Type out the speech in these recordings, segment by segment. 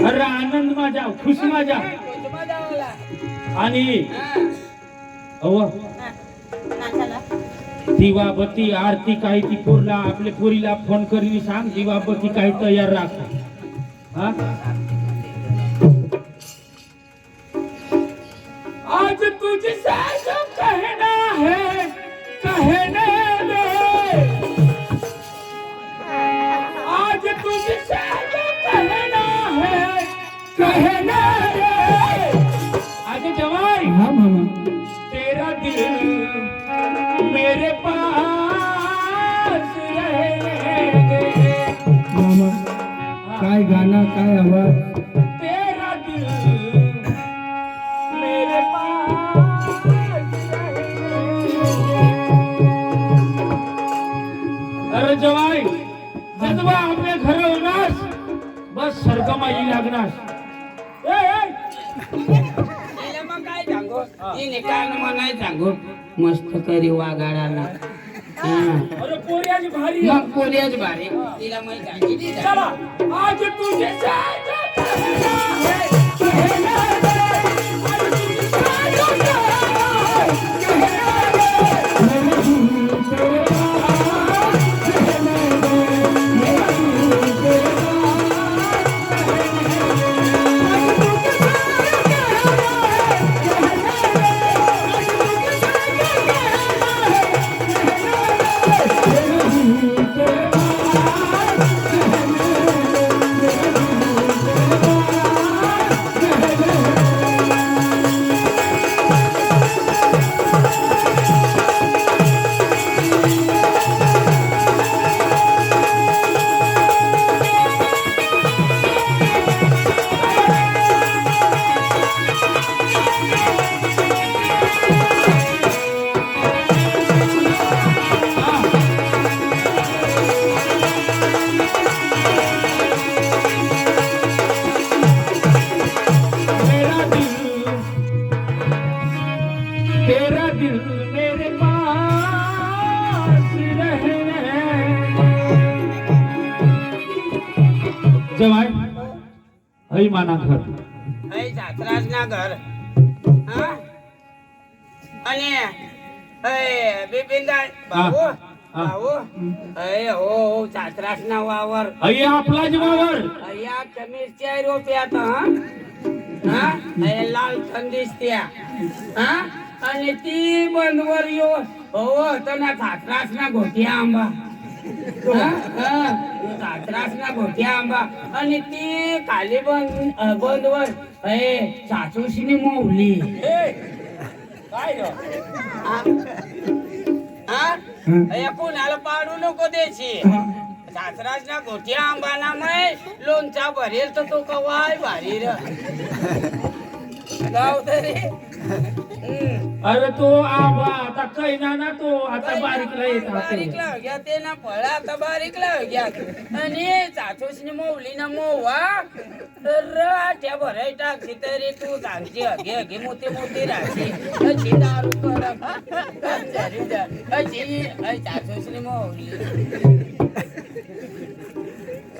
अरे आनंद माझा खुश माझ्या. आणि दिवाबती आरती काही ती पोरला आपल्या पोरीला फोन करीन सांग दिवाबती काही तयार राख हा? आज तुझसे जो कहना है कहने दे आज तुझसे कहने जवाई हा मामा तेरा दिल मेरे पास रहने दे मामा काय गाणं काय आवाज? तिने काय सांगू मस्त करी वागाडाला हा. अरे पोर्याची भारी आहे. मग पोलियाच भारी. तिला मग सांगितली चला आज तुझे साथ कहना हई माना घर ऐ सासराज ना घर हा आणि ऐ बिपिनदा भाऊ हा. हा. भाऊ ऐ हो हो सासराज ना वावर हई आपला जीवावर या कमीच्या रुपयात हा हा ऐ लाल थंडीच त्या हा आणि ती बंदवर यो हो तर ना सासराज ना घोटी आंबा. आणि ती खाली बंद अ, बंदवर ए सासूशीने मोवली. काय? हा. कोणाला पाडू नको द्यायची सासराज ना घोटी आंबा ना मै लोणचा भरेल तर तो कवाय भारी र. तरी हम्म. अरे तो आबा आता काही ना ना तो आता बारीकला येत बारीक लाव घ्या ते ना फळ आता बारीक लाव घ्या. आणि चाचोसनी मोवली ना मोवा. तर आठ्या भराय टाकशी तरी तू सांगची अगे अगे मोठी मोठी राहशी. अशी दारू कर. अशी चाचोसनी मोवली.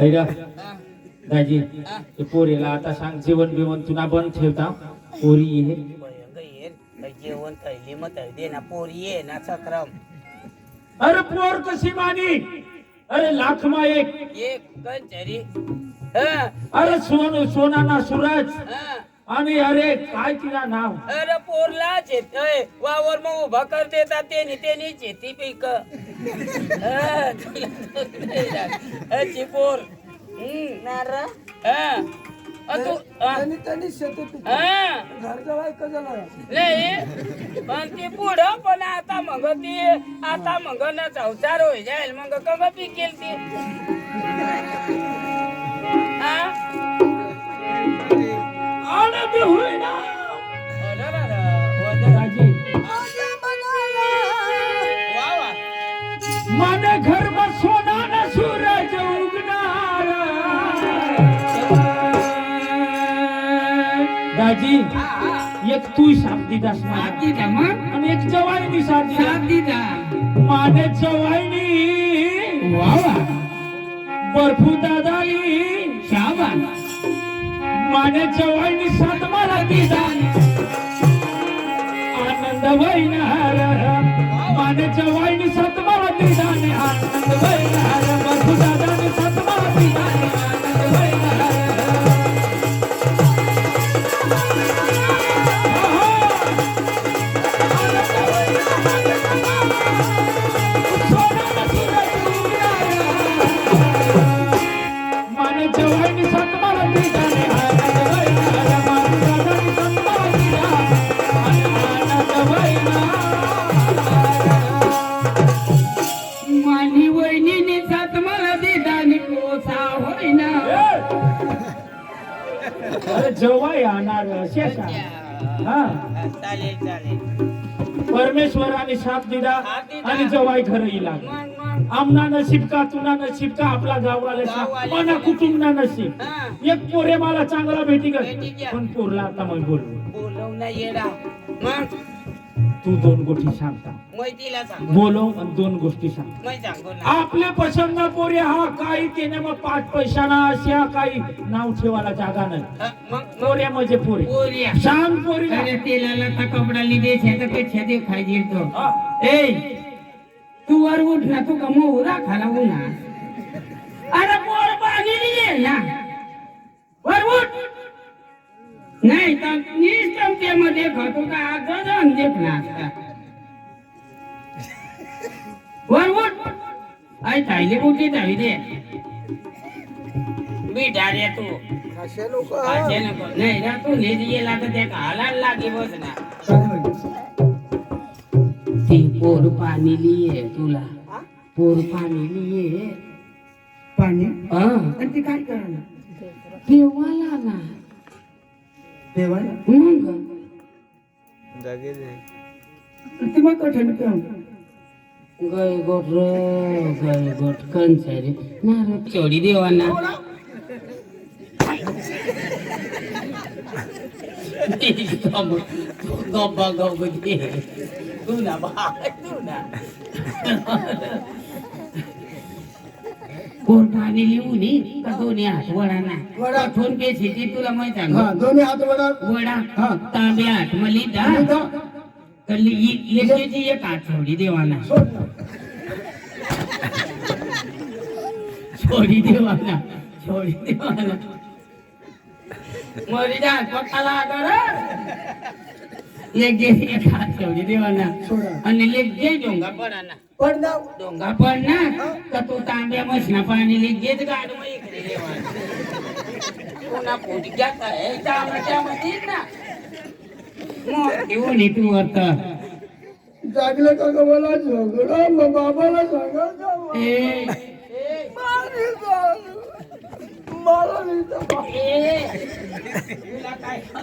ऐका. हा, दाजी हा. ते पोरीला आता सांग जेवण बिवण तुला बंद ठेवता. पोरी ये भयंकर येईल. बाई जेवण थैली मग थैली ना पोरी ये ना चक्रम अरे पोर कशी मानी अरे लाख मा एक एक कंचरी हा, अरे सोन सोनाना सूरज. हा. आणि अरे काय तिला नाव? अरे पोरला शेतय वावर मग उभा कर देतात त्यांनी त्यांनी शेती पीक. पोर. हम्म. हा. तू. त्यांनी त्यांनी शेती हा. बायका झाला पण ती पुढं पण आता मग ती आता मग ना संसार होई जाईल मग कग पिकेल ती. हा? आनंद होईना घर में दाजी हा, हा. एक तू साथ दिदास मला. साथ दिला मग? आणि एक जवाईनी साथ दिला साथ दिला. माने जवाईनी वा वा. बर्फू दादाई शाबास. मान्याच्या वाईनी सात मला दिदान आनंद वैनहार मान्याच्या वाईनी सात मला दिदान आनंद वैनहार खरं इला मग मग. आमना नशीब का तुना नशीब का आपला गाववाले मना शाप. कुटुंब ना नशीब. एक पोरे मला चांगला भेटी घ्या. पण पोरला आता मग बोल बोलव ना येडा. मग? तू दोन गोष्टी सांगता. बोलव आणि दोन गोष्टी सांग. ना. आपले पसंत पोरे हा काही त्याने मग पाच पैशाना अशा काही नाव ठेवायला जागा नाही. मग पोरे म्हणजे पोरे. पोरिया सांग पोरी. अरे तेलाला कपडा लिदे छे तर पेक्षा दे खायची तो हा. ए तू वर उठ ना तू का मोहरा खाला उन्हा अरे पोर ये. ना वर उठ. नाही तर निष्ठमतेमध्ये खातो का? गजन देत ना असता वर उठ. आई ताईले कुठे जावी दे. बिठा रे तू. असे नको. नाही रा तू निधी गेला तर ते घालायला लागे बस ना. पोर पाणी लिये तुला. पोर पाणी लिये पाणी? हा. आणि ते काय करणार? देवाला ना. देवाला? मग? ते मग कठीण काम. गय गोट रे गय गोट कंसारी. नारळ चोडी देवाना. गप्पा गप्प दे तू ना बा तू ना कोण पाणी लिहून ये का दोन्ही हात वडा ना? वडा. कठोर पेशीची तुला माहीत आहे हा का? दोन्ही हात वडा. हात मली दा तर लेकीची एक आठवडी देवाना. सोड ना. छोडी देवाना. छोडी देवाना. मरी जा पक्काला आगर लेक जे एक हात छोडी देवाना सोडा आणि लेक जे डोंगा पडाना पण ना डोंगा पड ना तर तू तांब्या मसना पाणी लेक जेच गाड मग इकडे देवाना पुन्हा पोटी घ्यायचा आहे तांब्याच्या मध्ये ना मग घेऊन ये तू आता जागलं का ग मला झगडा मग बाबाला सांगा ए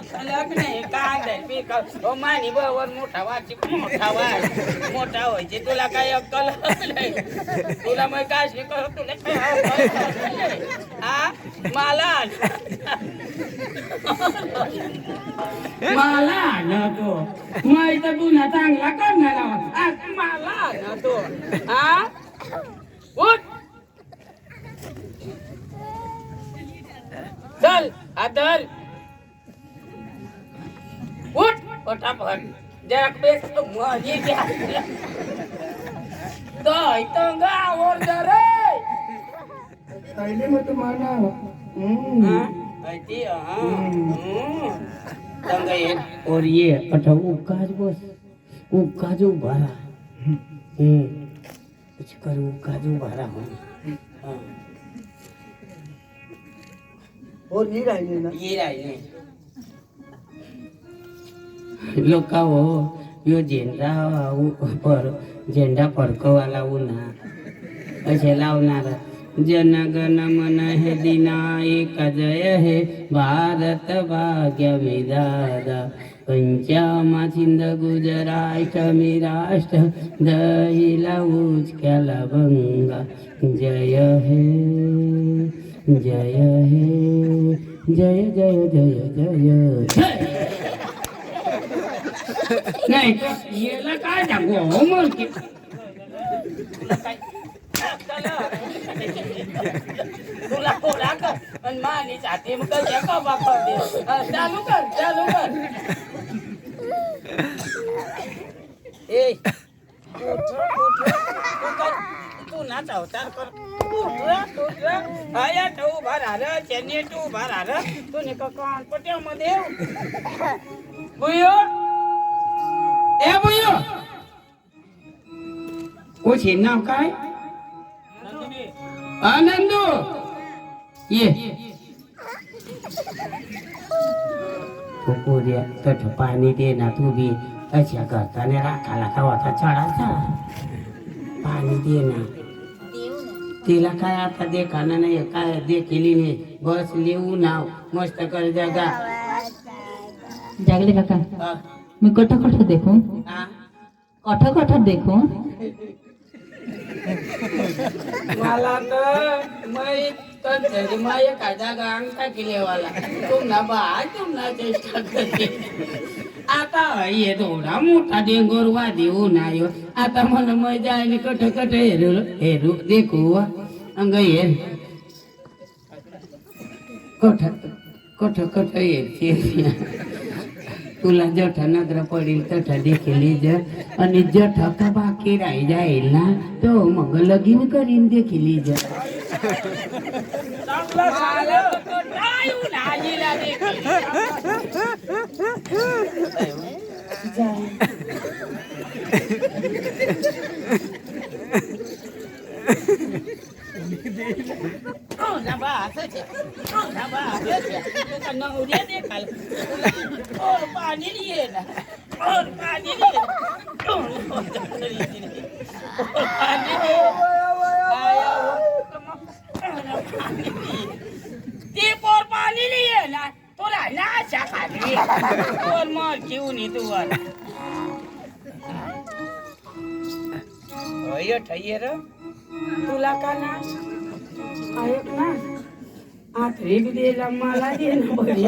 मला मी मानी बरोबर मोठा वाची मोठा वाच मोठा व्हायचे तुला काय अक्कल नाही तुला मग काय कर तुला हा मला मला ना तो मग तुला चांगला करणार आहोत. मला ना तो हा उठ चल आदर उठ. फटाफट जरा बेस माझी घ्या तो इथं गावर जरे पहिले मग तुम्हाला हम्म. और ये अठा उकाज बस. उकाज उभा रहा हम्म. कुछ कर उकाज उभा रहा हाँ हो नाही राहिले ना. ये राहिले. हो यो झेंडा उ- पर झेंडा फडकवाला उन्हा असे लावणार? जनगण मन हे दिनायक जय हे भारत भाग्य मी दादा पंचामा सिंध गुजरात मी राष्ट्र दहिला उचक्याला भंगा. जय हे. जय हे जय जय जय जय. जय नाही याला काय सांगू? हो मग. तुला कोणा कर आणि मानी जाते मग कशा का बापा दे हा, चालू कर चालू कर. ए उठ, उठ, तू कर. तू नाच अवतार कर उठ, उठ. आया तू उभा राहिलं चेन्नई तू उभा राहिलं तू नाही का कान पट्यामध्ये बुयो ए बुयो कोच नाव काय आनंदू ये कुकुऱ्या तठ पाणी दे ना तू बी अशा करताना राखाला खावाचा चढाचा पाणी दे ना तिला काय आता देखाना नाही काय देखील नाही बस लिहू नाव मस्त कर जगा. जागले काका. हा, मैं कठा कठा देखूं. हा. कठा कठा देखूं. मला तर मै तर माय का जागा अंगठा केलेवाला. तुम्हाला बा तुम्हाला चेष्टा करते आता ये थोडा मोठा डेंगोर वादी होऊन आयो आता मला मजा आली कट कट हेरू हेरू देखू वा. अंग ये कठ कठ कठ येते तुला जठ नजर पडेल तठ देखील ज आणि जठ का बाकी राही जाईल ना तो मग लगीन करीन देखील ज पाणी लिहे ना पाणी ती पोर पाणी लिहे ना तुला नाशा खाली पोर मर घेऊन ये तू वर होय ठये र तुला का ना ऐक ना आखरी बी दिला मला दे ना बरी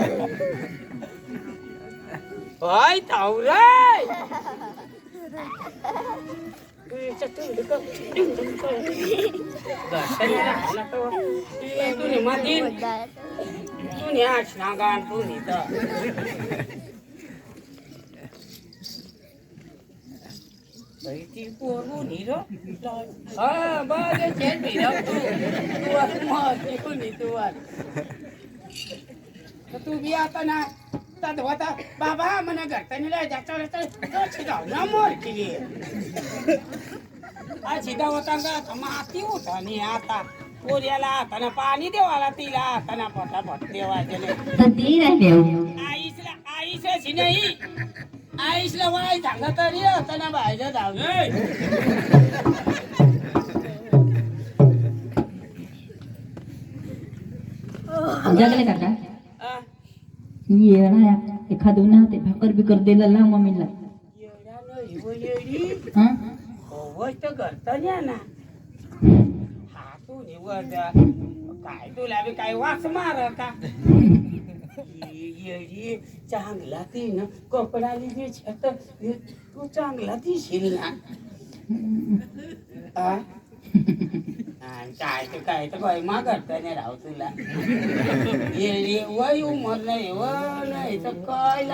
होय तावराय तुम्ही मधील तुम्ही आठ सांगा तुम्ही तर ती पोरून हिरो बघ चेन हिरो तू तू मग घेऊन ये तू वर. तर तू बी आता ना तर होता बाबा मना घरतानी लय जाता जाऊ ना मोर केली आ सीधा होता का माती होता नी आता. पोऱ्याला हातानं पाणी देवाला तिला हाताना पटापट नाही हो. आईसला आईसच नाही. आईसला वाय सांगा तरी असताना बाहेर जाऊ जागले काका येणा एखाद ना ते भाकर बिकर दिलं ला मम्मीला. ना. तू काय तुला बी काय वास मार का चांगला ती ना. कपडाली बी छत तू चांगला दिशील ना. आ? आणि काय ते काय तर मागता नाही राव तुला. वय उमर नाही व नाही तर काय.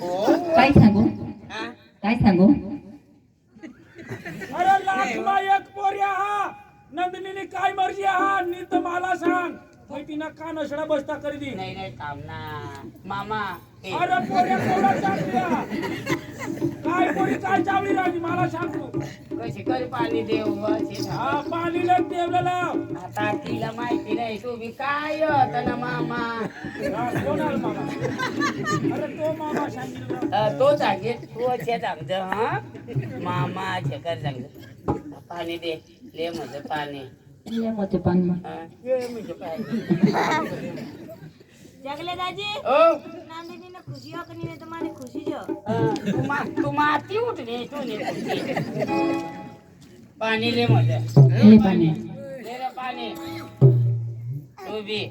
हो? काय सांगू? हा? काय सांगू? अरे लाखला एक पोऱ्या हा. नंदिनीने काय मर्जी हा? नी तर मला सांग. तिनं का नसडा बसता करी दी नाही नाही थांब ना. मामा अरे पोऱ्या पोरा काय पोरी काय चावली राहिली मला सांग? तू कशी कर पाणी देऊ अशी सांग. हा पाणी लग ठेवलेलं आता तिला माहिती नाही तू बी काय होत ना मामा? हा, मामा? अरे तो मामा सांगितलं. अ, तो सांगेल तू असे सांगत हा? मामा शेखर सांगत. पाणी दे ले माझं पाणी. ये. हा, ये म्हणजे पाणी. જગલે દાજી ઓ. નાંદીની ને ખુશી હો તમારે ખુશી જો. તું માતી તું ને પાણી તું બી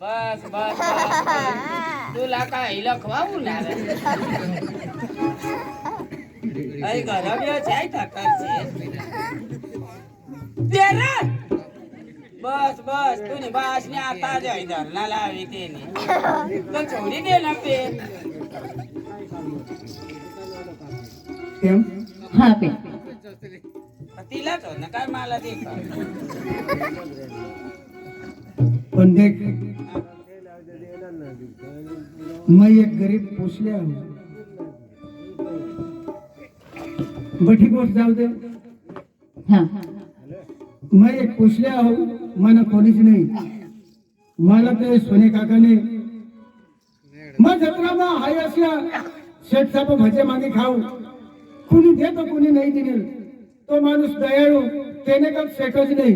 બસ બસ તું લાકા હિલા ખવાવું ના રે અરે ઘર આવ્યો છે તકર છે. बस बस तुझी बस ने आता जाय धरणा लावी तेने. तर छोडी दे ना पे हा ना काय मला दे पण देख मैं एक गरीब पोचले बठी गोष्ट जाऊ दे. मैं एक पोचले आहो मला कोणीच नाही. मला ते सोने काकाने मग जत्राમાં हाय अशा शेठ साप भजे मागे खाऊ. कुणी देतो कुणी नाही दिले. तो माणूस दयाळू त्याने का शेठच नाही.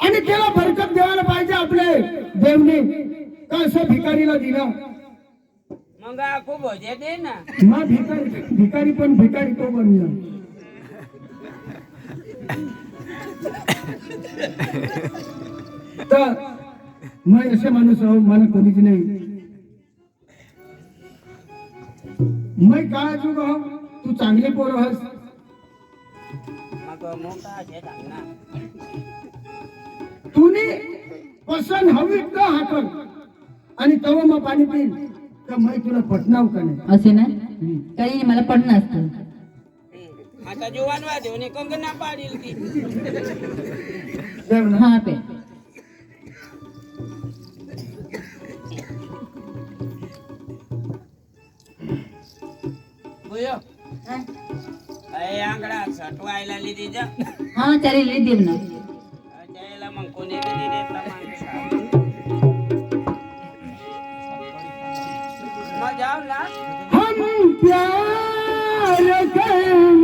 आणि त्याला बरकत द्यायला पाहिजे आपले देवने का असं भिकारीला दिला? मग खूप दे ना. मग भिकारी भिकारी पण भिकारी तो बनला. तर मग असे माणूस आहो मला कोणीच नाही। मैं काय चुक आहो तू चांगले पोर हस। मग तुने पसंत हवी का हाकल. आणि तेव्हा मग पाणी पिईल तर मैं तुला पटनाव का नाही? असे ना? काही नाही, मला पडणं असतं. आता जुवान वाजवणे कंगना पाडील ती देव ना हा बेन बुयो अय आंगडा सटवायला लिधी जा हा चालेल देव ना त्याला मग कोणी कधी देता मग जाऊ ना हम प्यार करने